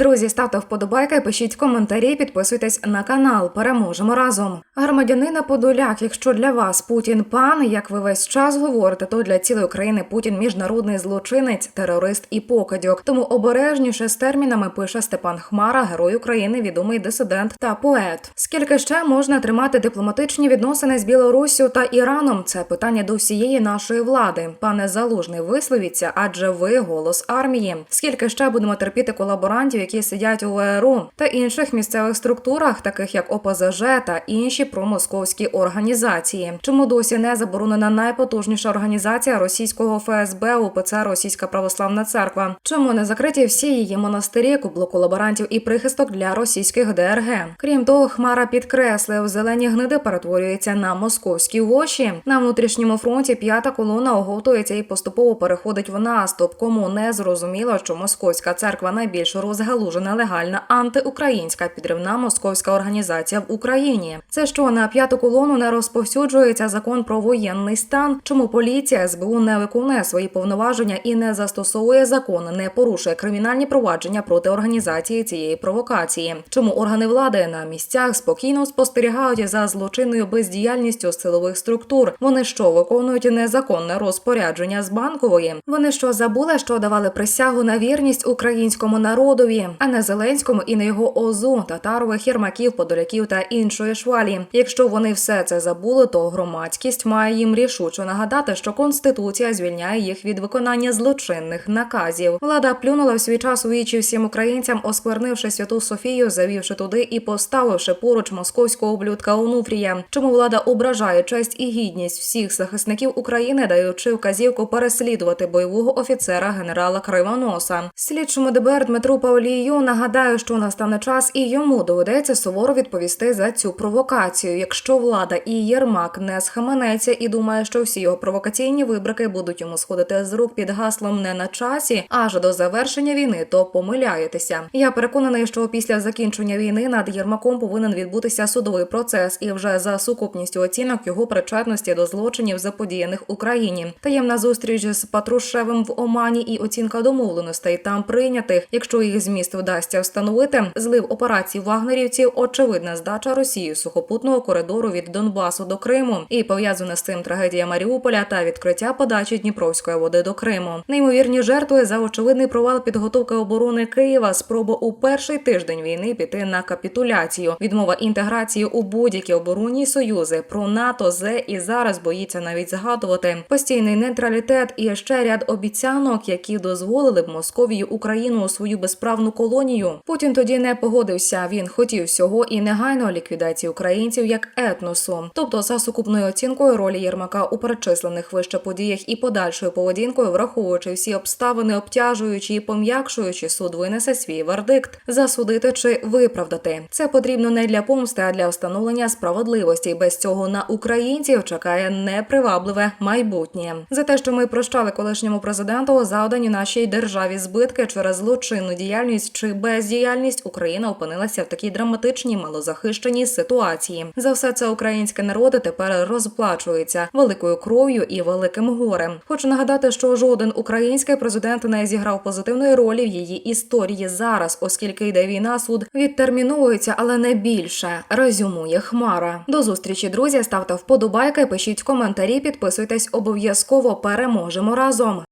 Друзі, ставте вподобайки, пишіть коментарі, підписуйтесь на канал. Переможемо разом. Громадянина Подоляк, якщо для вас Путін пан, як ви весь час говорите, то для цілої країни Путін міжнародний злочинець, терорист і покидьок. Тому обережніше з термінами пише Степан Хмара, герой України, відомий дисидент та поет. Скільки ще можна тримати дипломатичні відносини з Білоруссю та Іраном? Це питання до всієї нашої влади. Пане Залужний, висловіться, адже ви голос армії. Скільки ще будемо терпіти колаборантів, які сидять у ВРУ та інших місцевих структурах, таких як ОПЗЖ та інші промосковські організації? Чому досі не заборонена найпотужніша організація російського ФСБ УПЦ Російська Православна Церква? Чому не закриті всі її монастирі, кубло колаборантів і прихисток для російських ДРГ? Крім того, Хмара підкреслив, зелені гниди перетворюються на московські воші. На внутрішньому фронті п'ята колона оговтується і поступово переходить в наступ. Кому не зрозуміло, що московська церква найбільш розгалужена легальна антиукраїнська підривна московська організація в Україні. Це що на п'яту колону не розповсюджується закон про воєнний стан. Чому поліція СБУ не виконує свої повноваження і не застосовує закон, не порушує кримінальні провадження проти організації цієї провокації? Чому органи влади на місцях спокійно спостерігають за злочинною бездіяльністю силових структур? Вони що виконують незаконне розпорядження з банкової? Вони що забули, що давали присягу на вірність українському народові, а не Зеленському і на його озу, татарових, єрмаків, подоляків та іншої швалі. Якщо вони все це забули, то громадськість має їм рішуче нагадати, що конституція звільняє їх від виконання злочинних наказів. Влада плюнула в свій час у вічі всім українцям, осквернивши святу Софію, завівши туди і поставивши поруч московського облюдка Онуфрія. Чому влада ображає честь і гідність всіх захисників України, даючи вказівку переслідувати бойового офіцера генерала Кривоноса. Слідчому ДБР Дмитру Павлію нагадаю, що настане час і йому доведеться суворо відповісти за цю провокацію. Якщо влада і Єрмак не схаменеться і думає, що всі його провокаційні вибрики будуть йому сходити з рук під гаслом не на часі, аж до завершення війни, то помиляєтеся. Я переконаний, що після закінчення війни над Єрмаком повинен відбутися судовий процес, і вже за сукупністю оцінок його причетності до злочинів, заподіяних Україні. Таємна зустріч з Патрушевим в Омані і оцінка домовленостей там прийнятих, якщо їх зміст вдасться встановити, злив операцій вагнерівців, очевидна здача Росії сухопутного коридору від Донбасу до Криму і пов'язана з цим трагедія Маріуполя та відкриття подачі Дніпровської води до Криму. Неймовірні жертви за очевидний провал підготовки оборони Києва, спроба у перший тиждень війни піти на капітуляцію, відмова інтеграції у будь-які оборонні союзи про НАТО, ЗЕ і зараз боїться навіть згадувати. Постійний нейтралітет і ще ряд обіцянок, які дозволили б Московії Україну у свою безправну колонію. Путін тоді не погодився. Він хотів всього і негайно ліквідації українців як етносу, тобто за сукупною оцінкою ролі Єрмака у перечислених вище подіях і подальшою поведінкою, враховуючи всі обставини, обтяжуючи і пом'якшуючи, суд винесе свій вердикт засудити чи виправдати. Це потрібно не для помсти, а для встановлення справедливості. Без цього на українців чекає непривабливе майбутнє. За те, що ми прощали колишньому президенту, завдані нашій державі збитки через злочинну діяльність чи бездіяльність, Україна опинилася в такій драматичній малозахищеній ситуації. За все це українське народи тепер розплачується великою кров'ю і великим горем. Хочу нагадати, що жоден український президент не зіграв позитивної ролі в її історії зараз, оскільки йде війна, суд відтерміновується, але не більше. Резюмує Хмара. До зустрічі, друзі. Ставте вподобайки, пишіть коментарі, підписуйтесь обов'язково. Переможемо разом.